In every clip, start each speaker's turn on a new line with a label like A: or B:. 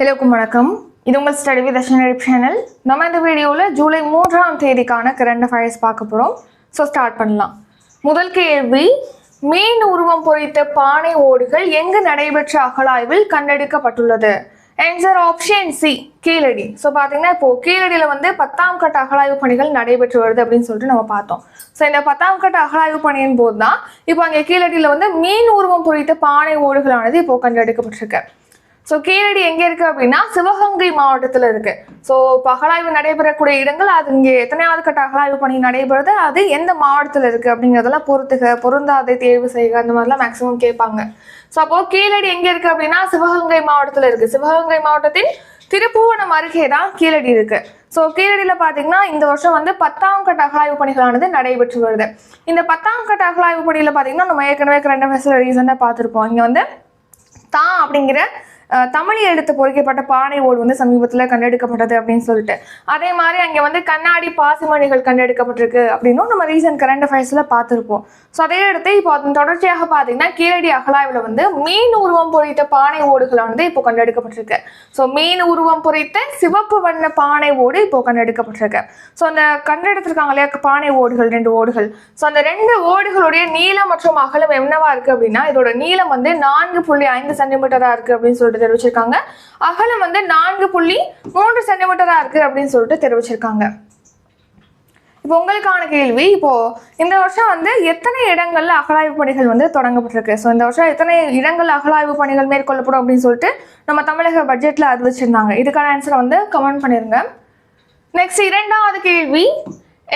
A: ஹலோக்கும் வணக்கம். இது உங்கள் ஸ்டடி வித் தர்ஷனரி சேனல் நம்ம இந்த வீடியோவில் ஜூலை மூன்றாம் தேதிக்கான கரண்ட் அஃபேர்ஸ் பார்க்க போகிறோம் ஸோ ஸ்டார்ட் பண்ணலாம். முதல் கேள்வி மீன் உருவம் பொறித்த பானை ஓடுகள் எங்கு நடைபெற்ற அகழாய்வில் கண்டெடுக்கப்பட்டுள்ளது? Answer option C Keeladi. So பார்த்தீங்கன்னா இப்போ கீழடியில் வந்து பத்தாம் கட்ட அகழாய்வு பணிகள் நடைபெற்று வருது அப்படின்னு சொல்லிட்டு நம்ம பார்த்தோம். ஸோ இந்த பத்தாம் கட்ட அகழாய்வு பணியின் போது தான் இப்போ அங்கே கீழடியில் வந்து மீன் உருவம் பொறித்த பானை ஓடுகளானது இப்போது கண்டெடுக்கப்பட்டிருக்கு. ஸோ கீழடி எங்கே இருக்குது அப்படின்னா சிவகங்கை மாவட்டத்தில் இருக்குது ஸோ இப்போ நடைபெறக்கூடிய இடங்கள் அது இங்கே எத்தனையாவது கட்ட அகலாய்வு பணி நடைபெறுது அது எந்த மாவட்டத்தில் இருக்குது அப்படிங்கிறதெல்லாம் பொறுத்துக பொருந்தாதை தேர்வு செய்க அந்த மாதிரிலாம் மேக்ஸிமம் கேட்பாங்க. ஸோ அப்போ கீழடி எங்கே இருக்குது அப்படின்னா சிவகங்கை மாவட்டத்தில் இருக்குது சிவகங்கை மாவட்டத்தின் திருப்புவனம் அருகே தான் கீழடி இருக்குது ஸோ கீழடியில் பார்த்தீங்கன்னா இந்த வருஷம் வந்து பத்தாம் கட்ட அகலாய்வு பணிகளானது நடைபெற்று வருது. இந்த பத்தாம் கட்ட அகலாய்வு பணியில் பார்த்தீங்கன்னா நம்ம ஏற்கனவே ரெண்டு அஃபேர்ஸில் ரீசெண்டாக பார்த்துருப்போம். இங்கே வந்து தான் அப்படிங்கிற அஹ், தமிழ் எழுத்து பொறிக்கப்பட்ட பானை ஓடு வந்து சமீபத்தில் கண்டெடுக்கப்பட்டது அப்படின்னு சொல்லிட்டு. அதே மாதிரி அங்கே வந்து கண்ணாடி பாசிமணிகள் கண்டெடுக்கப்பட்டிருக்கு அப்படின்னும் நம்ம ரீசன்ட் கரண்ட் அஃபேர்ஸில் பார்த்துருப்போம். ஸோ அதே எடுத்து இப்போ அதன் தொடர்ச்சியாக பார்த்தீங்கன்னா கீழடி அகலாய்வில் வந்து மீன் உருவம் பொறித்த பானை ஓடுகளை வந்து இப்போ கண்டெடுக்கப்பட்டிருக்கு. ஸோ மீன் உருவம் பொறித்த சிவப்பு வண்ண பானை ஓடு இப்போ கண்டெடுக்கப்பட்டிருக்கு. ஸோ அந்த கண்டெடுத்திருக்காங்க இல்லையா பானை ஓடுகள் ரெண்டு ஓடுகள். ஸோ அந்த ரெண்டு ஓடுகளுடைய நீளம் மற்றும் அகலம் என்னவா இருக்குது அப்படின்னா இதோட நீளம் வந்து நான்கு புள்ளி ஐந்து சென்டிமீட்டராக இருக்குது அப்படின்னு சொல்லிட்டு தெரிவிச்சிருக்காங்க. அகலம் வந்து நான்கு புள்ளி மூன்று சென்டிமீட்டரா இருக்கு அப்படின்னு சொல்லிட்டு தெரிவிச்சிருக்காங்க. இப்போ உங்களுக்கான கேள்வி இப்போ இந்த வருஷம் வந்து எத்தனை இடங்கள்ல அகலாய்வு பணிகள் வந்து தொடங்கப்பட்டிருக்கு? ஸோ இந்த வருஷம் எத்தனை இடங்கள் அகலாய்வு பணிகள் மேற்கொள்ளப்படும் அப்படின்னு சொல்லிட்டு நம்ம தமிழக பட்ஜெட்ல அறிவிச்சிருந்தாங்க. இதுக்கான ஆன்சரை வந்து கமெண்ட் பண்ணிருங்க. நெக்ஸ்ட் இரண்டாவது கேள்வி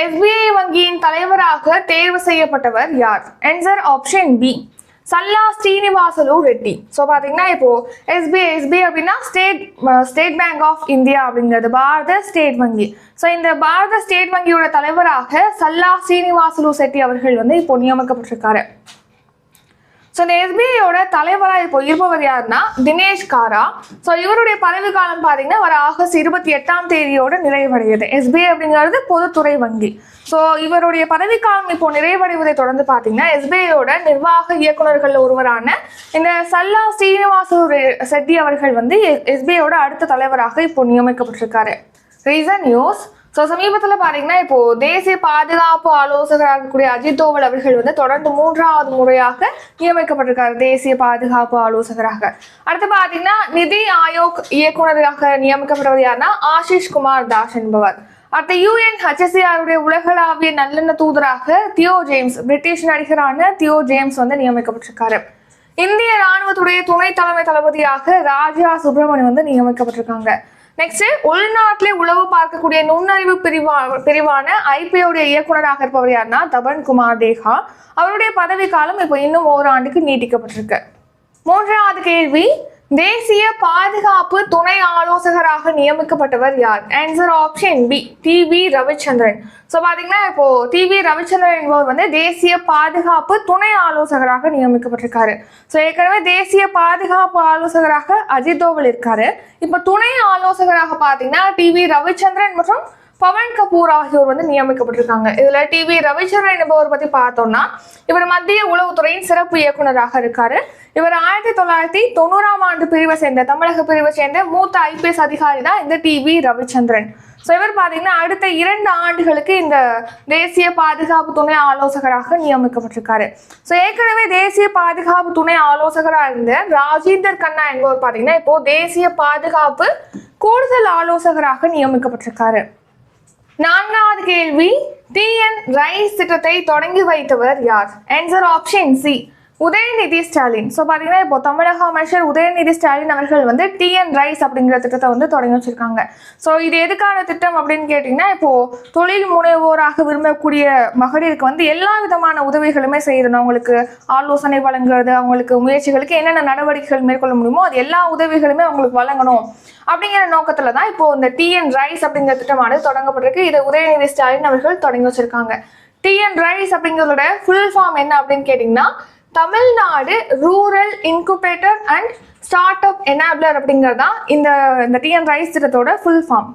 A: எஸ்பிஐ வங்கியின் தலைவராக தேர்வு செய்யப்பட்டவர் யார்? ஆன்சர் ஆப்ஷன் பி சல்லா ஸ்ரீனிவாசலு ரெட்டி. ஸோ பார்த்தீங்கன்னா இப்போ எஸ்பிஐ எஸ்பிஐ அப்படின்னா state state bank of India அப்படிங்கிறது பாரத ஸ்டேட் வங்கி. ஸோ இந்த பாரத ஸ்டேட் வங்கியோட தலைவராக சல்லா ஸ்ரீனிவாசலு செட்டி அவர்கள் வந்து இப்போ நியமிக்கப்பட்டிருக்காரு. ஸோ இந்த எஸ்பிஐயோட தலைவராக இப்போ இருப்பவர் யாருன்னா தினேஷ் காரா. ஸோ இவருடைய பதவி காலம் பார்த்தீங்கன்னா வர ஆகஸ்ட் இருபத்தி எட்டாம் தேதியோட நிறைவடையுது. எஸ்பிஐ அப்படிங்கிறது பொதுத்துறை வங்கி. ஸோ இவருடைய பதவிக்காலம் இப்போ நிறைவடைவதை தொடர்ந்து பார்த்தீங்கன்னா எஸ்பிஐயோட நிர்வாக இயக்குநர்கள் ஒருவரான இந்த சல்லா ஸ்ரீனிவாசு செட்டி அவர்கள் வந்து எஸ்பிஐயோட அடுத்த தலைவராக இப்போ நியமிக்கப்பட்டிருக்காரு. ரீசன் நியூஸ் ஸோ சமீபத்தில் பார்த்தீங்கன்னா இப்போ தேசிய பாதுகாப்பு ஆலோசகராக இருக்கக்கூடிய அஜித் தோவல் அவர்கள் வந்து தொடர்ந்து மூன்றாவது முறையாக நியமிக்கப்பட்டிருக்காரு தேசிய பாதுகாப்பு ஆலோசகராக. அடுத்து பார்த்தீங்கன்னா நிதி ஆயோக் இயக்குநராக நியமிக்கப்பட்டவர் யாருன்னா ஆஷிஷ் குமார் தாஸ் என்பவர். அடுத்த யூஎன் ஹச்எஸ்சிஆருடைய உலகளாவிய நல்லெண்ண தூதராக தியோ ஜேம்ஸ் பிரிட்டிஷ் நடிகரான தியோ ஜேம்ஸ் வந்து நியமிக்கப்பட்டிருக்காரு. இந்திய ராணுவத்துடைய துணை தலைமை தளபதியாக ராஜா சுப்பிரமணியம் வந்து நியமிக்கப்பட்டிருக்காங்க. நெக்ஸ்ட் உள்நாட்டிலே உளவு பார்க்கக்கூடிய நுண்ணறிவு பிரிவா பிரிவான ஐபிஓடைய இயக்குனராக இருப்பவர் யாருன்னா தபன் குமார் தேகா. அவருடைய பதவி காலம் இப்போ இன்னும் ஓராண்டுக்கு நீட்டிக்கப்பட்டிருக்கு. மூன்றாவது கேள்வி தேசிய பாதுகாப்பு துணை ஆலோசகராக நியமிக்கப்பட்டவர் யார்? Answer option B TV Ravichandran. So பார்த்தீங்கன்னா இப்போ டிவி ரவிச்சந்திரன் என்பவர் வந்து தேசிய பாதுகாப்பு துணை ஆலோசகராக நியமிக்கப்பட்டிருக்காரு. ஸோ ஏற்கனவே தேசிய பாதுகாப்பு ஆலோசகராக அஜித் தோவல் இருக்காரு. இப்போ துணை ஆலோசகராக பார்த்தீங்கன்னா டிவி ரவிச்சந்திரன் மற்றும் பவன் கபூர் ஆகியோர் வந்து நியமிக்கப்பட்டிருக்காங்க. இதுல டிவி ரவிச்சந்திரன் என்பவர் பத்தி பார்த்தோம்னா இவர் மத்திய உளவுத்துறையின் சிறப்பு இயக்குனராக இருக்காரு. இவர் ஆயிரத்தி தொள்ளாயிரத்தி தொண்ணூறாம் ஆண்டு பிரிவை சேர்ந்த தமிழக பிரிவை சேர்ந்த மூத்த ஐபிஎஸ் அதிகாரி தான் இந்த டிவி ரவிச்சந்திரன். ஸோ இவர் பார்த்தீங்கன்னா அடுத்த இரண்டு ஆண்டுகளுக்கு இந்த தேசிய பாதுகாப்பு துணை ஆலோசகராக நியமிக்கப்பட்டிருக்காரு. ஸோ ஏற்கனவே தேசிய பாதுகாப்பு துணை ஆலோசகராக இருந்த ராஜேந்தர் கண்ணா என்பவர் பார்த்தீங்கன்னா இப்போ தேசிய பாதுகாப்பு கூடுதல் ஆலோசகராக நியமிக்கப்பட்டிருக்காரு. நான்காவது கேள்வி டிஎன் ரைஸ் திட்டத்தை தொடங்கி வைத்தவர் யார்? Answer option C Udhayanidhi Stalin. So பார்த்தீங்கன்னா இப்போ தமிழக அமைச்சர் உதயநிதி ஸ்டாலின் அவர்கள் வந்து டிஎன் ரைஸ் அப்படிங்கிற திட்டத்தை வந்து தொடங்கி வச்சிருக்காங்க. ஸோ இது எதுக்கான திட்டம் அப்படின்னு கேட்டிங்கன்னா இப்போது தொழில் முனைவோராக விரும்பக்கூடிய மகளிருக்கு வந்து எல்லா விதமான உதவிகளுமே செய்யணும். அவங்களுக்கு ஆலோசனை வழங்குறது அவங்களுக்கு முயற்சிகளுக்கு என்னென்ன நடவடிக்கைகள் மேற்கொள்ள முடியுமோ அது எல்லா உதவிகளுமே அவங்களுக்கு வழங்கணும். அப்படிங்கிற நோக்கத்தில் தான் இப்போ இந்த டிஎன் ரைஸ் அப்படிங்கிற திட்டமானது தொடங்கப்பட்டிருக்கு. இதை உதயநிதி ஸ்டாலின் அவர்கள் தொடங்கி வச்சிருக்காங்க. டிஎன் ரைஸ் அப்படிங்கிறதோட ஃபுல் ஃபார்ம் என்ன அப்படின்னு கேட்டிங்கன்னா Tamil Nadu rural incubator and start up enabler அப்படிங்கிறது தான் இந்த இந்த டிஎன் ரைஸ் திட்டத்தோட ஃபுல் ஃபார்ம்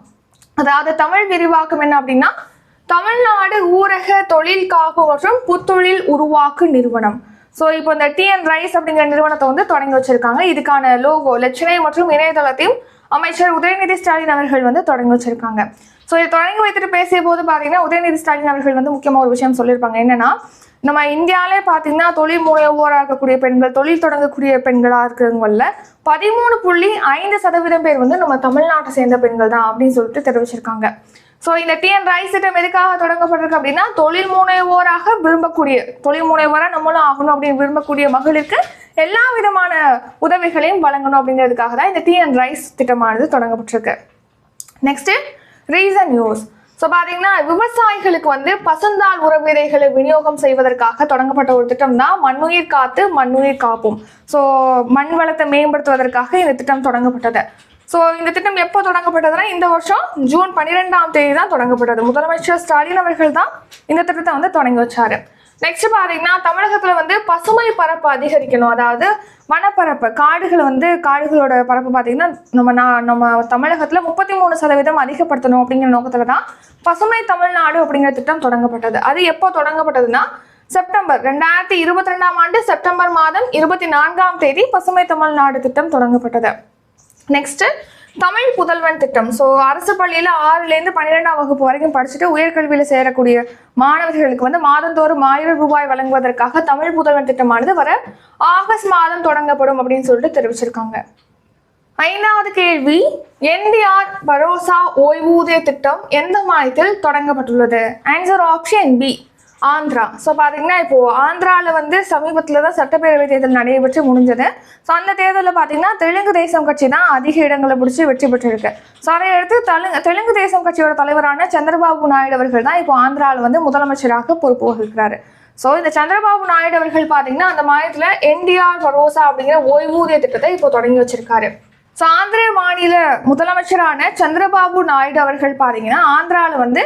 A: அதாவது தமிழ் விரிவாக்கம் என்ன அப்படின்னா தமிழ்நாடு ஊரக தொழில் காப்பு மற்றும் புத்தொழில் உருவாக்கு நிறுவனம். ஸோ இப்போ இந்த டிஎன் ரைஸ் அப்படிங்கிற நிறுவனத்தை வந்து தொடங்கி வச்சிருக்காங்க. இதுக்கான லோகோ லட்சணை மற்றும் இணையதளத்தையும் அமைச்சர் உதயநிதி ஸ்டாலின் அவர்கள் வந்து தொடங்கி வச்சிருக்காங்க. ஸோ இதை தொடங்கி வைத்துட்டு பேசிய போது பார்த்தீங்கன்னா உதயநிதி ஸ்டாலின் அவர்கள் வந்து முக்கியமாக ஒரு விஷயம் சொல்லியிருப்பாங்க. என்னன்னா நம்ம இந்தியாவிலே பார்த்தீங்கன்னா தொழில் முனைவோராக இருக்கக்கூடிய பெண்கள் தொழில் தொடங்கக்கூடிய பெண்களாக இருக்கிறவங்கள பதிமூணு புள்ளி ஐந்து சதவீதம் பேர் வந்து நம்ம தமிழ்நாட்டை சேர்ந்த பெண்கள் தான் அப்படின்னு சொல்லிட்டு தெரிவிச்சிருக்காங்க. ஸோ இந்த டிஎன் ரைஸ் திட்டம் எதுக்காக தொடங்கப்பட்டிருக்கு அப்படின்னா தொழில் முனைவோராக விரும்பக்கூடிய தொழில் முனைவோராக நம்மளும் ஆகணும் அப்படின்னு விரும்பக்கூடிய மகளிருக்கு எல்லா விதமான உதவிகளையும் வழங்கணும் அப்படிங்கிறதுக்காக தான் இந்த டிஎன் ரைஸ் திட்டமானது தொடங்கப்பட்டிருக்கு. நெக்ஸ்ட்டு ரீசன் நியூஸ் ஸோ பார்த்தீங்கன்னா விவசாயிகளுக்கு வந்து பசுந்தாள் உர விதைகளை விநியோகம் செய்வதற்காக தொடங்கப்பட்ட ஒரு திட்டம் தான் மண்ணுயிர் காத்து மண்ணுயிர் காப்போம். ஸோ மண் வளத்தை மேம்படுத்துவதற்காக இந்த திட்டம் தொடங்கப்பட்டது. ஸோ இந்த திட்டம் எப்போ தொடங்கப்பட்டதுன்னா இந்த வருஷம் ஜூன் பன்னிரெண்டாம் தேதி தான் தொடங்கப்பட்டது. முதலமைச்சர் ஸ்டாலின் அவர்கள் தான் இந்த திட்டத்தை வந்து தொடங்கி வச்சாரு. நெக்ஸ்ட் பார்த்தீங்கன்னா தமிழகத்தில் வந்து பசுமை பரப்பு அதிகரிக்கணும். அதாவது வனப்பரப்பு காடுகள் வந்து காடுகளோட பரப்பு பார்த்தீங்கன்னா நம்ம நான் நம்ம தமிழகத்தில் முப்பத்தி மூணு சதவீதம் அதிகப்படுத்தணும் அப்படிங்கிற நோக்கத்தில் தான் பசுமை தமிழ்நாடு அப்படிங்கிற திட்டம் தொடங்கப்பட்டது. அது எப்போ தொடங்கப்பட்டதுன்னா செப்டம்பர் ரெண்டாயிரத்தி இருபத்தி ரெண்டாம் ஆண்டு செப்டம்பர் மாதம் இருபத்தி நான்காம் தேதி பசுமை தமிழ்நாடு திட்டம் தொடங்கப்பட்டது. நெக்ஸ்ட்டு தமிழ் புதல்வன் திட்டம். ஸோ அரசு பள்ளியில் ஆறுலேருந்து பன்னிரெண்டாம் வகுப்பு வரைக்கும் படிச்சுட்டு உயர்கல்வியில் சேரக்கூடிய மாணவர்களுக்கு வந்து மாதந்தோறும் ஆயிரம் ரூபாய் வழங்குவதற்காக தமிழ் புதல்வன் திட்டமானது வர ஆகஸ்ட் மாதம் தொடங்கப்படும் அப்படின்னு சொல்லிட்டு தெரிவிச்சிருக்காங்க. ஐந்தாவது கேள்வி என்டிஆர் பரோசா ஓய்வூதிய திட்டம் எந்த மாதத்தில் தொடங்கப்பட்டுள்ளது? Answer option B Andhra. So பார்த்தீங்கன்னா இப்போது ஆந்திராவில் வந்து சமீபத்தில் தான் சட்டப்பேரவை தேர்தல் நடைபெற்று முடிஞ்சது. ஸோ அந்த தேர்தலில் பார்த்தீங்கன்னா தெலுங்கு தேசம் கட்சி தான் அதிக இடங்களை பிடிச்சி வெற்றி பெற்றிருக்கு. ஸோ அதை அடுத்து தெலுங்கு தெலுங்கு தேசம் கட்சியோட தலைவரான சந்திரபாபு நாயுடு அவர்கள் தான் இப்போ ஆந்திராவில் வந்து முதலமைச்சராக பொறுப்பு வகிக்கிறாரு. ஸோ இந்த சந்திரபாபு நாயுடு அவர்கள் பார்த்தீங்கன்னா அந்த மாநிலத்தில் என்டிஆர் பரோசா அப்படிங்கிற ஓய்வூதிய திட்டத்தை இப்போ தொடங்கி வச்சிருக்காரு. ஸோ ஆந்திர மாநில முதலமைச்சரான சந்திரபாபு நாயுடு அவர்கள் பார்த்தீங்கன்னா ஆந்திராவில் வந்து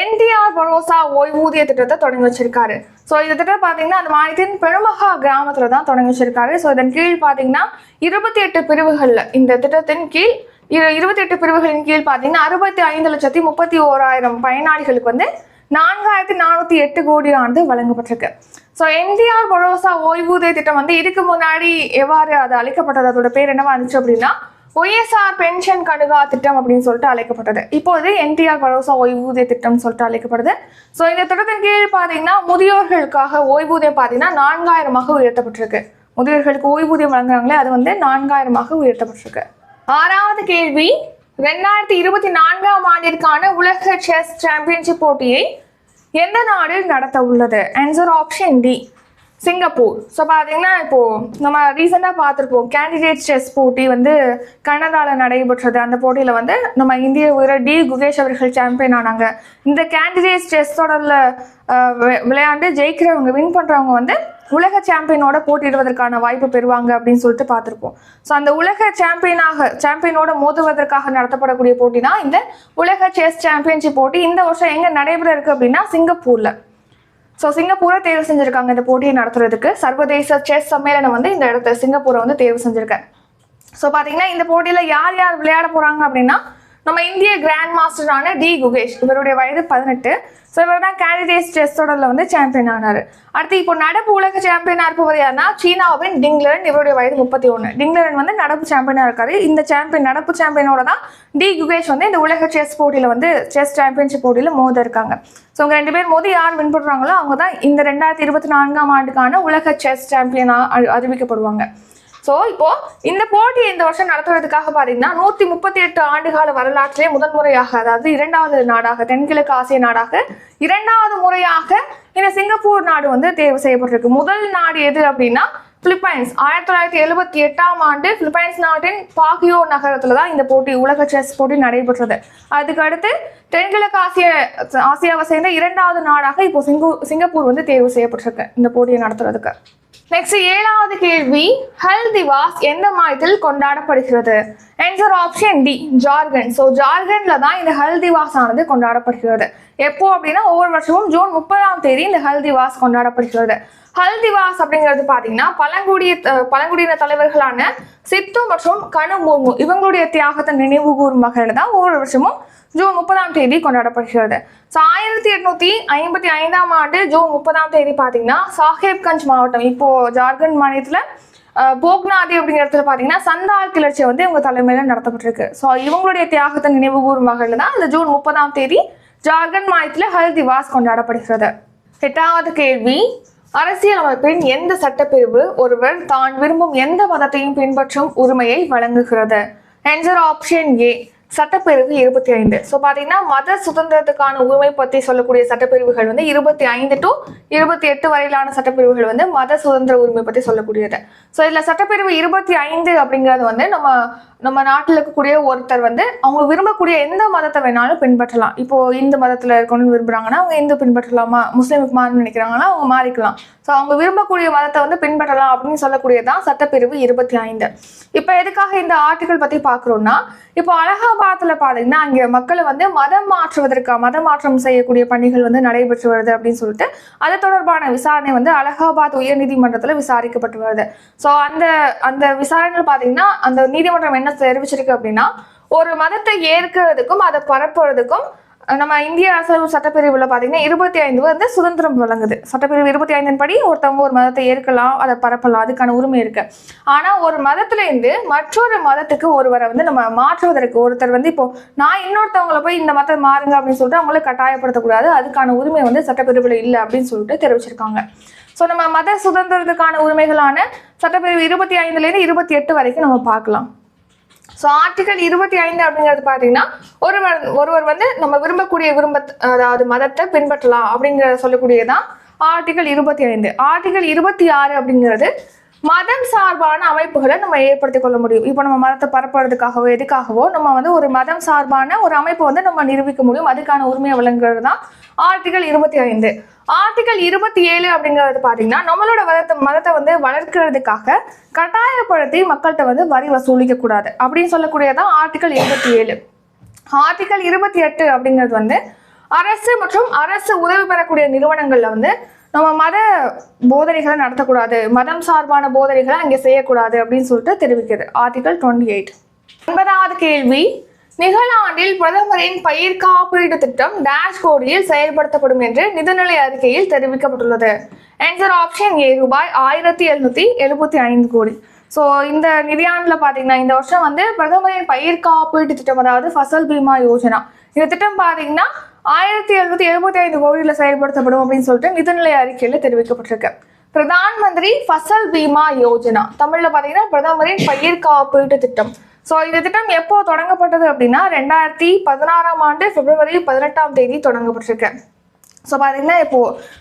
A: என்டிஆர் பரோசா ஓய்வூதிய திட்டத்தை தொடங்கி வச்சிருக்காரு. ஸோ இந்த திட்டம் பார்த்தீங்கன்னா அந்த மாநிலத்தின் பெருமகா கிராமத்தில் தான் தொடங்கி வச்சிருக்காரு. ஸோ இதன் கீழ் பார்த்தீங்கன்னா இருபத்தி எட்டு பிரிவுகளில் இந்த திட்டத்தின் கீழ் இரு இருபத்தி எட்டு பிரிவுகளின் கீழ் பார்த்தீங்கன்னா அறுபத்தி ஐந்து லட்சத்தி முப்பத்தி ஓராயிரம் பயனாளிகளுக்கு வந்து நான்காயிரத்தி நானூற்றி எட்டு கோடியானது வழங்கப்பட்டிருக்கு. ஸோ என்டிஆர் பரோசா ஓய்வூதிய திட்டம் வந்து இதுக்கு முன்னாடி எவ்வாறு அது அழைக்கப்பட்டது அதோட பேர் என்னவா இருந்துச்சு அப்படின்னா ஒய்எஸ்ஆர் பென்ஷன் கணுகா திட்டம் அப்படின்னு சொல்லிட்டு அழைக்கப்பட்டது. இப்போது என்டிஆர் பரோசா ஓய்வூதிய திட்டம் சொல்லிட்டு அழைக்கப்படுது. ஸோ இந்த திட்டத்தின் கீழ் பார்த்தீங்கன்னா முதியோர்களுக்காக ஓய்வூதியம் பார்த்தீங்கன்னா நான்காயிரமாக உயர்த்தப்பட்டிருக்கு. முதியோர்களுக்கு ஓய்வூதியம் வழங்குறாங்களே அது வந்து நான்காயிரமாக உயர்த்தப்பட்டிருக்கு. ஆறாவது கேள்வி ரெண்டாயிரத்தி இருபத்தி நான்காம் ஆண்டிற்கான உலக செஸ் சாம்பியன்ஷிப் போட்டியை எந்த நாடு நடத்த உள்ளது? Answer option D Singapore. So பார்த்தீங்கன்னா இப்போது நம்ம ரீசெண்டாக பார்த்துருப்போம் கேண்டிடேட் செஸ் போட்டி வந்து கனடாவில் நடைபெற்றது. அந்த போட்டியில் வந்து நம்ம இந்திய வீரர் டி. குகேஷ் அவர்கள் சாம்பியன் ஆனாங்க. இந்த கேண்டிடேட் செஸ் தொடரில் விளையாண்டு ஜெயிக்கிறவங்க வின் பண்ணுறவங்க வந்து உலக சாம்பியனோட போட்டியிடுவதற்கான வாய்ப்பு பெறுவாங்க அப்படின்னு சொல்லிட்டு பார்த்துருப்போம் ஸோ அந்த உலக சாம்பியனாக சாம்பியனோட மோதுவதற்காக நடத்தப்படக்கூடிய போட்டி தான் இந்த உலக செஸ் சாம்பியன்ஷிப் போட்டி. இந்த வருஷம் எங்கே நடைபெற இருக்குது அப்படின்னா சிங்கப்பூரில். ஸோ சிங்கப்பூரை தேர்வு செஞ்சிருக்காங்க இந்த போட்டியை நடத்துறதுக்கு. சர்வதேச செஸ் சம்மேளனம் வந்து இந்த இடத்த சிங்கப்பூரை வந்து தேர்வு செஞ்சுருக்காங்க ஸோ பார்த்தீங்கன்னா இந்த போட்டியில் யார் யார் விளையாட போகிறாங்க அப்படின்னா நம்ம இந்திய கிராண்ட் மாஸ்டரான டி குகேஷ். இவருடைய வயது பதினெட்டு. ஸோ இவர் தான் கேண்டிடேட்ஸ் செஸ் தொடரில் வந்து சாம்பியன் ஆனார். அடுத்து இப்போ நடப்பு உலக சாம்பியனாக இருப்பவர் யாருன்னா சீனாவின் டிங்லரன். இவருடைய வயது முப்பத்தி ஒன்று டிங்லரன் வந்து நடப்பு சாம்பியனாக இருக்காரு. இந்த சாம்பியன் நடப்பு சாம்பியனோட தான் டி குகேஷ் வந்து இந்த உலக செஸ் போட்டியில் வந்து செஸ் சாம்பியன்ஷிப் போட்டியில் மோத இருக்காங்க. ஸோ அவங்க ரெண்டு பேர் மோதி யார் வின் பண்ணுறாங்களோ அவங்க தான் இந்த ரெண்டாயிரத்தி இருபத்தி நான்காம் ஆண்டுக்கான உலக செஸ் சாம்பியனாக அறிவிக்கப்படுவாங்க. ஸோ இப்போ இந்த போட்டி இந்த வருஷம் நடத்துறதுக்காக பார்த்தீங்கன்னா நூற்றி முப்பத்தி எட்டு ஆண்டுகால வரலாற்றிலே முதன்முறையாக அதாவது இரண்டாவது நாடாக தென்கிழக்கு ஆசிய நாடாக இரண்டாவது முறையாக இந்த சிங்கப்பூர் நாடு வந்து தேர்வு செய்யப்பட்டிருக்கு. முதல் நாடு எது அப்படின்னா பிலிப்பைன்ஸ். ஆயிரத்தி தொள்ளாயிரத்தி எழுபத்தி எட்டாம் ஆண்டு பிலிப்பைன்ஸ் நாட்டின் பாகியோ நகரத்துல தான் இந்த போட்டி உலக செஸ் போட்டி நடைபெற்றது. அதுக்கு அடுத்து தென்கிழக்கு ஆசிய ஆசியாவை சேர்ந்த இரண்டாவது நாடாக இப்போ சிங்கு சிங்கப்பூர் வந்து தேர்வு செய்யப்பட்டிருக்கு இந்த போட்டியை நடத்துறதுக்கு. நெக்ஸ்ட் ஏழாவது கேள்வி ஹல் திவாஸ் எந்த மாதத்தில் கொண்டாடப்படுகிறது? Answer option D Jharkhand so ஜார்கண்ட்ல தான் இந்த ஹல் திவாஸ் ஆனது கொண்டாடப்படுகிறது. எப்போ அப்படின்னா ஒவ்வொரு வருஷமும் ஜூன் முப்பதாம் தேதி இந்த ஹல் திவாஸ் கொண்டாடப்படுகிறது. ஹல் திவாஸ் அப்படிங்கிறது பார்த்தீங்கன்னா பழங்குடிய பழங்குடியின தலைவர்களான சித்து மற்றும் கனு முர்மு இவங்களுடைய தியாகத்தை நினைவு கூறும் வகையில் தான் ஒவ்வொரு வருஷமும் ஜூன் முப்பதாம் தேதி கொண்டாடப்படுகிறது. ஸோ ஆயிரத்தி எட்நூத்தி ஐம்பத்தி ஐந்தாம் ஆண்டு ஜூன் முப்பதாம் தேதி பார்த்தீங்கன்னா சாஹேப்கஞ்ச் மாவட்டம் இப்போ ஜார்க்கண்ட் மாநிலத்தில் போக்நாதி அப்படிங்கிற இடத்துல பார்த்தீங்கன்னா சந்தால் கிளர்ச்சி வந்து இவங்க தலைமையில் நடத்தப்பட்டிருக்கு. ஸோ இவங்களுடைய தியாகத்தை நினைவு கூறும் வகையில் தான் இந்த ஜூன் முப்பதாம் தேதி ஜார்க்கண்ட் மாநிலத்தில் ஹல்தி வாஸ் கொண்டாடப்படுகிறது. எட்டாவது கேள்வி அரசியலமைப்பின் எந்த சட்டப்பிரிவு ஒருவர் தான் விரும்பும் எந்த மதத்தையும் பின்பற்றும் உரிமையை வழங்குகிறது? ஆன்சர் ஆப்ஷன் ஏ சட்டப்பிரிவு இருபத்தி ஐந்து. ஸோ பார்த்தீங்கன்னா மத சுதந்திரத்துக்கான உரிமை பற்றி சொல்லக்கூடிய சட்டப்பிரிவுகள் வந்து இருபத்தி ஐந்து டு இருபத்தி எட்டு வரையிலான சட்டப்பிரிவுகள் வந்து மத சுதந்திர உரிமை பற்றி சொல்லக்கூடியது. ஸோ இதில் சட்டப்பிரிவு இருபத்தி ஐந்து அப்படிங்கிறது வந்து நம்ம நம்ம நாட்டில் இருக்கக்கூடிய ஒருத்தர் வந்து அவங்க விரும்பக்கூடிய எந்த மதத்தை வேணாலும் பின்பற்றலாம். இப்போ இந்து மதத்தில் இருக்கணும்னு விரும்புகிறாங்கன்னா அவங்க இந்து பின்பற்றலாமா முஸ்லீம் மாறணும்னு நினைக்கிறாங்கன்னா அவங்க மாறிக்கலாம். ஸோ அவங்க விரும்பக்கூடிய மதத்தை வந்து பின்பற்றலாம் அப்படின்னு சொல்லக்கூடியதான் சட்டப்பிரிவு இருபத்தி ஐந்து. இப்போ எதுக்காக இந்த ஆர்டிகல் பற்றி பார்க்குறோம்னா இப்போ இஸ்லாமாபாத்தில் பார்த்தீங்கன்னா அங்கே மக்களை வந்து மதம் மாற்றுவதற்காக மதம் மாற்றம் செய்யக்கூடிய பணிகள் வந்து நடைபெற்று வருது அப்படின்னு சொல்லிட்டு அது தொடர்பான விசாரணை வந்து அலகாபாத் உயர்நீதிமன்றத்தில் விசாரிக்கப்பட்டு வருது. ஸோ அந்த அந்த விசாரணையில் பார்த்தீங்கன்னா அந்த நீதிமன்றம் என்ன தெரிவிச்சிருக்கு அப்படின்னா ஒரு மதத்தை ஏற்கிறதுக்கும் அதை பரப்புறதுக்கும் நம்ம இந்திய அரசு சட்டப்பிரிவில் பார்த்தீங்கன்னா இருபத்தி ஐந்து வந்து சுதந்திரம் வழங்குது. சட்டப்பிரிவு இருபத்தி ஐந்தின் படி ஒருத்தவங்க ஒரு மதத்தை ஏற்கலாம் அதை பரப்பலாம் அதுக்கான உரிமை இருக்கு. ஆனால் ஒரு மதத்துலேருந்து மற்றொரு மதத்துக்கு ஒருவரை வந்து நம்ம மாற்றுவதற்கு ஒருத்தர் வந்து இப்போ நான் இன்னொருத்தவங்களை போய் இந்த மதத்தை மாறுங்க அப்படின்னு சொல்லிட்டு அவங்கள கட்டாயப்படுத்தக்கூடாது. அதுக்கான உரிமை வந்து சட்டப்பிரிவில் இல்லை அப்படின்னு சொல்லிட்டு தெரிவிச்சிருக்காங்க. ஸோ நம்ம மத சுதந்திரத்துக்கான உரிமைகளான சட்டப்பிரிவு இருபத்தி ஐந்துலேருந்து இருபத்தி எட்டு வரைக்கும் நம்ம பார்க்கலாம். ஸோ ஆர்டிகல் இருபத்தி ஐந்து அப்படிங்கிறது பார்த்தீங்கன்னா ஒருவர் ஒருவர் வந்து நம்ம விரும்பக்கூடிய விரும்ப அதாவது மதத்தை பின்பற்றலாம் அப்படிங்கிற சொல்லக்கூடியதான் ஆர்டிகல் இருபத்தி ஐந்து. ஆர்டிகல் இருபத்தி ஆறு அப்படிங்கிறது மதம் சார்பான அமைப்புகளை நம்ம ஏற்படுத்திக் கொள்ள முடியும். இப்போ நம்ம மதத்தை பரப்புறதுக்காகவோ எதுக்காகவோ நம்ம வந்து ஒரு மதம் சார்பான ஒரு அமைப்பை வந்து நம்ம நிரூபிக்க முடியும். அதுக்கான உரிமையை வழங்குறது தான் ஆர்டிகல் இருபத்தி ஐந்து. ஆர்டிகல் இருபத்தி ஏழு அப்படிங்கிறது பார்த்தீங்கன்னா நம்மளோட மதத்தை மதத்தை வந்து வளர்க்கிறதுக்காக கட்டாயப்படுத்தி மக்கள்கிட்ட வந்து வரி வசூலிக்க கூடாது அப்படின்னு சொல்லக்கூடியதான் ஆர்டிகல் இருபத்தி ஏழு. ஆர்டிகல் இருபத்தி எட்டு அப்படிங்கிறது வந்து அரசு மற்றும் அரசு உதவி பெறக்கூடிய நிறுவனங்கள்ல வந்து நம்ம மத போதனைகளை நடத்தக்கூடாது மதம் சார்பான போதனைகளை அங்கே செய்யக்கூடாது அப்படின்னு சொல்லிட்டு தெரிவிக்கிறது ஆர்டிகல் டுவெண்ட்டி எயிட். ஒன்பதாவது கேள்வி நிகழாண்டில் பிரதமரின் பயிர் காப்பீடு திட்டம் டேஷ்போர்டில் செயல்படுத்தப்படும் என்று நிதிநிலை அறிக்கையில் தெரிவிக்கப்பட்டுள்ளது. ஆன்சர் ஆப்ஷன் ஏ ரூபாய் ஆயிரத்தி எழுநூத்தி எழுபத்தி ஐந்து கோடி. ஸோ இந்த நிதியாண்டில் பார்த்தீங்கன்னா இந்த வருஷம் வந்து பிரதமரின் பயிர் காப்பீட்டு திட்டம் அதாவது ஃபசல் பீமா யோஜனா. இந்த திட்டம் பார்த்தீங்கன்னா ஆயிரத்தி எழுநூத்தி எழுபத்தி ஐந்து கோடியில் செயல்படுத்தப்படும் அப்படின்னு சொல்லிட்டு நிதிநிலை அறிக்கையில் தெரிவிக்கப்பட்டிருக்கு. பிரதான் மந்திரி ஃபசல் பீமா யோஜனா. தமிழ்ல பார்த்தீங்கன்னா பிரதமரின் பயிர் காப்பீட்டு திட்டம். ஸோ இந்த திட்டம் எப்போ தொடங்கப்பட்டது அப்படின்னா ரெண்டாயிரத்தி பதினாறாம் ஆண்டு பிப்ரவரி பதினெட்டாம் தேதி தொடங்கப்பட்டிருக்கு. ஸோ பார்த்தீங்கன்னா இப்போ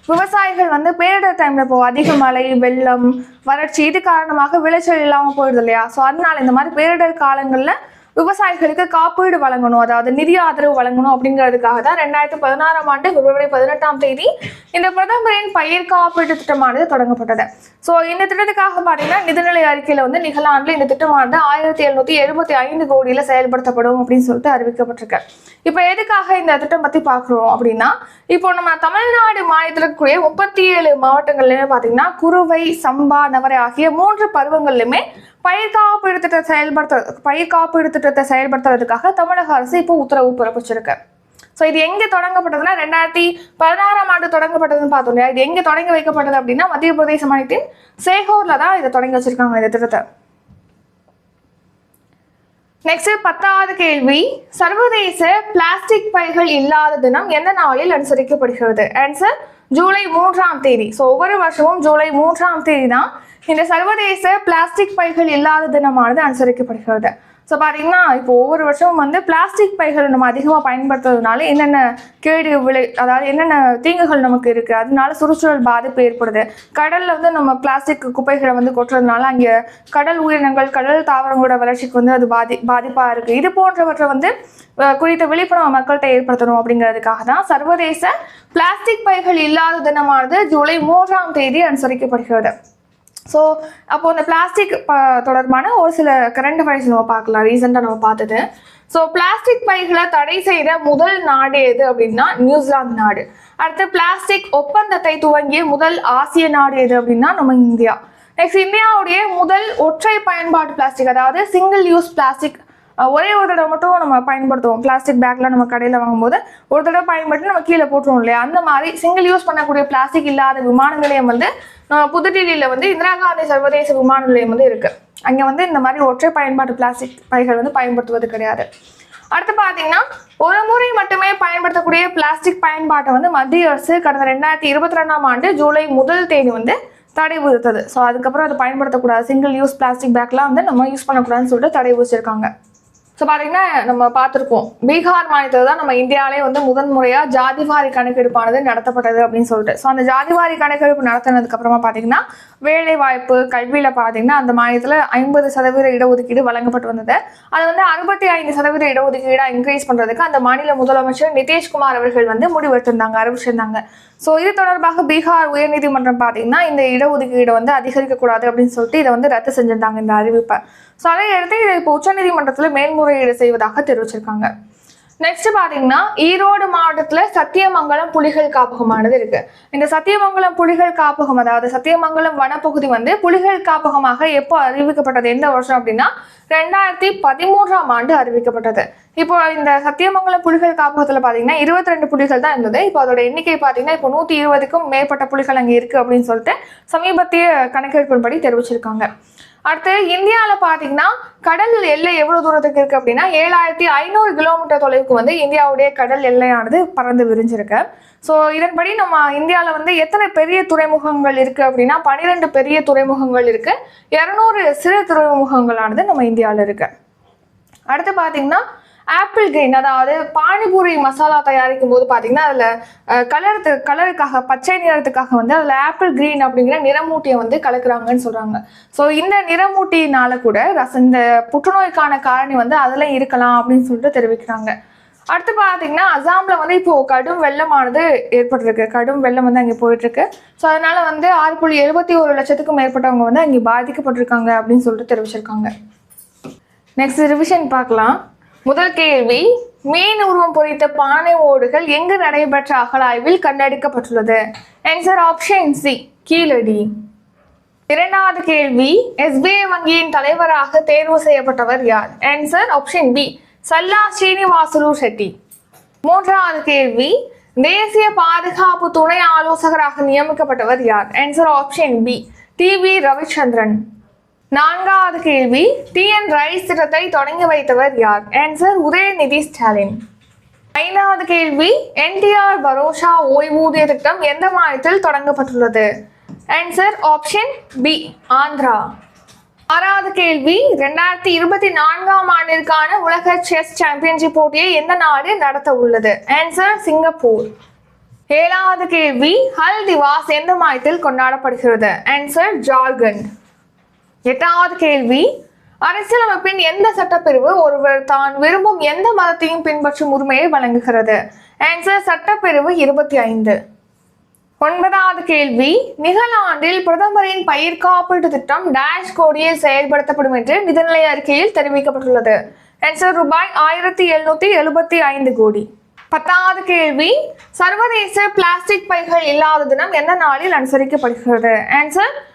A: விவசாயிகள் வந்து பேரிடர் டைமில் இப்போது அதிக மழை வெள்ளம் வறட்சி இது காரணமாக விளைச்சல் இல்லாமல் போயிடுது இல்லையா? ஸோ அதனால இந்த மாதிரி பேரிடர் காலங்களில் விவசாயிகளுக்கு காப்பீடு வழங்கணும் அதாவது நிதி ஆதரவு வழங்கணும் அப்படிங்கிறதுக்காக தான் ரெண்டாயிரத்தி பதினாறாம் ஆண்டு பிப்ரவரி பதினெட்டாம் தேதி இந்த பிரதமரின் பயிர் காப்பீட்டு திட்டமானது தொடங்கப்பட்டது. ஸோ இந்த திட்டத்துக்காக பார்த்தீங்கன்னா நிதிநிலை அறிக்கையில் வந்து நிகழாண்டில் இந்த திட்டமானது ஆயிரத்தி எழுநூத்தி எழுபத்தி ஐந்து கோடியில் செயல்படுத்தப்படும் அப்படின்னு சொல்லிட்டு அறிவிக்கப்பட்டிருக்கு. இப்போ எதுக்காக இந்த திட்டம் பற்றி பார்க்குறோம் அப்படின்னா இப்போ நம்ம தமிழ்நாடு மாநிலத்தில் இருக்கக்கூடிய முப்பத்தி ஏழு மாவட்டங்கள்லையுமே பார்த்தீங்கன்னா குறுவை சம்பா நவரை ஆகிய மூன்று பருவங்கள்லையுமே பயிர் காப்பீடு திட்டத்தை செயல்படுத்த பயிர் காப்பீடு திட்டத்தை செயல்படுத்துறதுக்காக தமிழக அரசு இப்போ உத்தரவு பிறப்பிச்சிருக்கு. ஸோ இது எங்கே தொடங்கப்பட்டதுன்னா ரெண்டாயிரத்தி பதினாறாம் ஆண்டு தொடங்கப்பட்டதுன்னு பார்த்தோம் இல்லையா? இது எங்கே தொடங்கி வைக்கப்பட்டது அப்படின்னா மத்திய பிரதேச மாநிலத்தின் சேகோர்ல தான் இதை தொடங்கி வச்சிருக்காங்க இந்த திட்டத்தை. நெக்ஸ்ட் பத்தாவது கேள்வி. சர்வதேச பிளாஸ்டிக் பைகள் இல்லாத தினம் எந்த நாளில் அனுசரிக்கப்படுகிறது? ஆன்சர் ஜூலை மூன்றாம் தேதி. ஸோ ஒவ்வொரு வருஷமும் ஜூலை மூன்றாம் தேதி தான் இந்த சர்வதேச பிளாஸ்டிக் பைகள் இல்லாத தினமானது அனுசரிக்கப்படுகிறது. ஸோ பார்த்தீங்கன்னா இப்போ ஒவ்வொரு வருஷமும் வந்து பிளாஸ்டிக் பைகள் நம்ம அதிகமாக பயன்படுத்துறதுனால என்னென்ன கேடு விளை அதாவது என்னென்ன தீங்குகள் நமக்கு இருக்குது அதனால சுற்றுச்சூழல் பாதிப்பு ஏற்படுது. கடலில் வந்து நம்ம பிளாஸ்டிக் குப்பைகளை வந்து கொட்டுறதுனால அங்கே கடல் உயிரினங்கள் கடல் தாவரங்களோட வளர்ச்சிக்கு வந்து அது பாதி பாதிப்பாக இருக்குது இது போன்றவற்றை வந்து குறித்த விழிப்புணர்வு மக்கள்கிட்ட ஏற்படுத்தணும் அப்படிங்கிறதுக்காக தான் சர்வதேச பிளாஸ்டிக் பைகள் இல்லாத தினமானது ஜூலை மூன்றாம் தேதி அனுசரிக்கப்படுகிறது. ஸோ அப்போ இந்த பிளாஸ்டிக் தொடர்பான ஒரு சில கரண்ட் அஃபேர்ஸ் நம்ம பார்க்கலாம். ரீசெண்டாக நம்ம பார்த்தது. ஸோ பிளாஸ்டிக் பைகளை தடை செய்த முதல் நாடு எது அப்படின்னா நியூசிலாந்து நாடு. அடுத்து பிளாஸ்டிக் ஒப்பந்தத்தை துவங்கிய முதல் ஆசிய நாடு எது அப்படின்னா நம்ம இந்தியா. நெக்ஸ்ட் இந்தியாவுடைய முதல் ஒற்றை பயன்பாட்டு பிளாஸ்டிக் அதாவது சிங்கிள் யூஸ் பிளாஸ்டிக் ஒரே ஒரு தடவை மட்டும் நம்ம பயன்படுத்துவோம். பிளாஸ்டிக் பேக்லாம் நம்ம கடையில் வாங்கும்போது ஒரு தடவை பயன்படுத்தி நம்ம கீழே போட்டுருவோம் இல்லையா? அந்த மாதிரி சிங்கிள் யூஸ் பண்ணக்கூடிய பிளாஸ்டிக் இல்லாத விமான நிலையம் வந்து நம்ம புதுடில்லியில் வந்து இந்திரா காந்தி சர்வதேச விமான நிலையம் வந்து இருக்குது அங்கே வந்து இந்த மாதிரி ஒற்றை பயன்பாட்டு பிளாஸ்டிக் பைகள் வந்து பயன்படுத்துவது கிடையாது. அடுத்து பார்த்தீங்கன்னா ஒரு முறை மட்டுமே பயன்படுத்தக்கூடிய பிளாஸ்டிக் பயன்பாட்டை வந்து மத்திய அரசு கடந்த ரெண்டாயிரத்தி இருபத்தி ரெண்டாம் ஆண்டு ஜூலை முதல் தேதி வந்து தடை விதித்தது. ஸோ அதுக்கப்புறம் அதை பயன்படுத்தக்கூடாது. சிங்கிள் யூஸ் பிளாஸ்டிக் பேக்லாம் வந்து நம்ம யூஸ் பண்ணக்கூடாதுன்னு சொல்லிட்டு தடை விதிச்சிருக்காங்க. ஸோ பார்த்தீங்கன்னா நம்ம பார்த்துருக்கோம் பீகார் மாநிலத்தில் தான் நம்ம இந்தியாவிலே வந்து முதன் முறையாக ஜாதிவாரி கணக்கெடுப்பானது நடத்தப்பட்டது அப்படின்னு சொல்லிட்டு. ஸோ அந்த ஜாதிவாரி கணக்கெடுப்பு நடத்தினதுக்கு அப்புறமா பார்த்தீங்கன்னா வேலை வாய்ப்பு கல்வியில் பார்த்தீங்கன்னா அந்த மாநிலத்தில் ஐம்பது சதவீத இடஒதுக்கீடு வழங்கப்பட்டு வந்தது. அது வந்து அறுபத்தி ஐந்து சதவீத இடஒதுக்கீடாக இன்க்ரீஸ் பண்ணுறதுக்கு அந்த மாநில முதலமைச்சர் நிதிஷ்குமார் அவர்கள் வந்து முடிவெடுத்திருந்தாங்க அறிவிச்சிருந்தாங்க. ஸோ இது தொடர்பாக பீகார் உயர்நீதிமன்றம் பார்த்தீங்கன்னா இந்த இடஒதுக்கீடு வந்து அதிகரிக்கக்கூடாது அப்படின்னு சொல்லிட்டு இதை வந்து ரத்து செஞ்சிருந்தாங்க இந்த அறிவிப்பை. ஸோ அதையடுத்து இதை இப்போ உச்சநீதிமன்றத்தில் மேன்முறையீடு செய்வதாக தெரிவிச்சிருக்காங்க. நெக்ஸ்ட் பாத்தீங்கன்னா ஈரோடு மாவட்டத்துல சத்தியமங்கலம் புலிகள் காப்பகமானது இருக்கு. இந்த சத்தியமங்கலம் புலிகள் காப்பகம் அதாவது சத்தியமங்கலம் வனப்பகுதி வந்து புலிகள் காப்பகமாக எப்போ அறிவிக்கப்பட்டது? எந்த வருஷம் அப்படின்னா ரெண்டாயிரத்தி பதிமூன்றாம் ஆண்டு அறிவிக்கப்பட்டது. இப்போ இந்த சத்தியமங்கலம் புலிகள் காப்பகத்துல பாத்தீங்கன்னா இருபத்தி ரெண்டு புலிகள் தான் இருந்தது. இப்போ அதோட எண்ணிக்கை பாத்தீங்கன்னா இப்போ நூத்தி இருபதுக்கும் மேற்பட்ட புலிகள் அங்கே இருக்கு அப்படின்னு சொல்லிட்டு சமீபத்திய கணக்கெடுப்பின்படி தெரிவிச்சிருக்காங்க. அடுத்து இந்தியாவில் பார்த்தீங்கன்னா கடல் எல்லை எவ்வளோ தூரத்துக்கு இருக்குது அப்படின்னா ஏழாயிரத்தி ஐநூறு கிலோமீட்டர் தொலைவுக்கு வந்து இந்தியாவுடைய கடல் எல்லையானது பறந்து விரிஞ்சிருக்கு. ஸோ இதன்படி நம்ம இந்தியாவில் வந்து எத்தனை பெரிய துறைமுகங்கள் இருக்குது அப்படின்னா பன்னிரெண்டு பெரிய துறைமுகங்கள் இருக்குது இரநூறு சிறு துறைமுகங்களானது நம்ம இந்தியாவில் இருக்குது அடுத்து பார்த்தீங்கன்னா ஆப்பிள் கிரீன் அதாவது பானிபூரி மசாலா தயாரிக்கும் போது பார்த்தீங்கன்னா அதில் கலருக்கு கலருக்காக பச்சை நிறத்துக்காக வந்து அதில் ஆப்பிள் கிரீன் அப்படிங்கிற நிறமூட்டியை வந்து கலக்குறாங்கன்னு சொல்கிறாங்க ஸோ இந்த நிறமூட்டினால கூட ரச இந்த புற்றுநோய்க்கான காரணி வந்து அதில் இருக்கலாம் அப்படின்னு சொல்லிட்டு தெரிவிக்கிறாங்க. அடுத்து பார்த்தீங்கன்னா அசாமில் வந்து இப்போ கடும் வெள்ளமானது ஏற்பட்டிருக்கு. கடும் வெள்ளம் வந்து அங்கே போயிட்டுருக்கு. ஸோ அதனால் வந்து ஆறு புள்ளி எழுபத்தி ஒரு லட்சத்துக்கும் மேற்பட்டவங்க வந்து அங்கே பாதிக்கப்பட்டிருக்காங்க அப்படின்னு சொல்லிட்டு தெரிவிச்சிருக்காங்க. நெக்ஸ்ட் ரிவிஷன் பார்க்கலாம். முதல் கேள்வி மீன் உருவம் பொறித்த பானை ஓடுகள் எங்கு நடைபெற்ற அகழாய்வில் கண்டெடுக்கப்பட்டுள்ளது? Answer option C Keeladi. இரண்டாவது கேள்வி எஸ்பிஐ வங்கியின் தலைவராக தேர்வு செய்யப்பட்டவர் யார்? ஆன்சர் ஆப்ஷன் பி சல்லா ஸ்ரீனிவாசலு செட்டி மூன்றாவது கேள்வி தேசிய பாதுகாப்பு துணை ஆலோசகராக நியமிக்கப்பட்டவர் யார்? Answer option B T V Ravichandran. நான்காவது கேள்வி டிஎன் ரைஸ் திட்டத்தை தொடங்கி வைத்தவர் யார்? ஆன்சர் உதயநிதி ஸ்டாலின். ஐந்தாவது கேள்வி என்டிஆர் பரோஷா ஓய்வூதிய திட்டம் எந்த மாநிலத்தில் தொடங்கப்பட்டுள்ளது? Answer option B Andhra. ஆறாவது கேள்வி ரெண்டாயிரத்தி இருபத்தி நான்காம் ஆண்டிற்கான உலக செஸ் சாம்பியன்ஷிப் போட்டியை எந்த நாடு நடத்த உள்ளது? Answer Singapore. ஏழாவது கேள்வி ஹல் திவாஸ் எந்த மாதத்தில் கொண்டாடப்படுகிறது? ஆன்சர் ஜார்க்கண்ட். எட்டாவது கேள்வி. அரசியலமைப்பின் எந்த சட்டப்பிரிவு ஒருவர் தான் விரும்பும் எந்த மதத்தையும் பின்பற்றும் உரிமையை வழங்குகிறது? ஆன்சர் சட்டப்பிரிவு இருபத்தி ஐந்து. ஒன்பதாவது கேள்வி. நிகழாண்டில் பிரதமரின் பயிர் காப்பீட்டு திட்டம் டேஷ் கோடியில் செயல்படுத்தப்படும் என்று நிதிநிலை அறிக்கையில் தெரிவிக்கப்பட்டுள்ளது. ஆன்சர் ரூபாய் ஆயிரத்தி எழுநூத்தி எழுபத்தி ஐந்து கோடி. பத்தாவது கேள்வி. சர்வதேச பிளாஸ்டிக் பைகள் இல்லாத தினம் எந்த நாளில் அனுசரிக்கப்படுகிறது? ஆன்சர்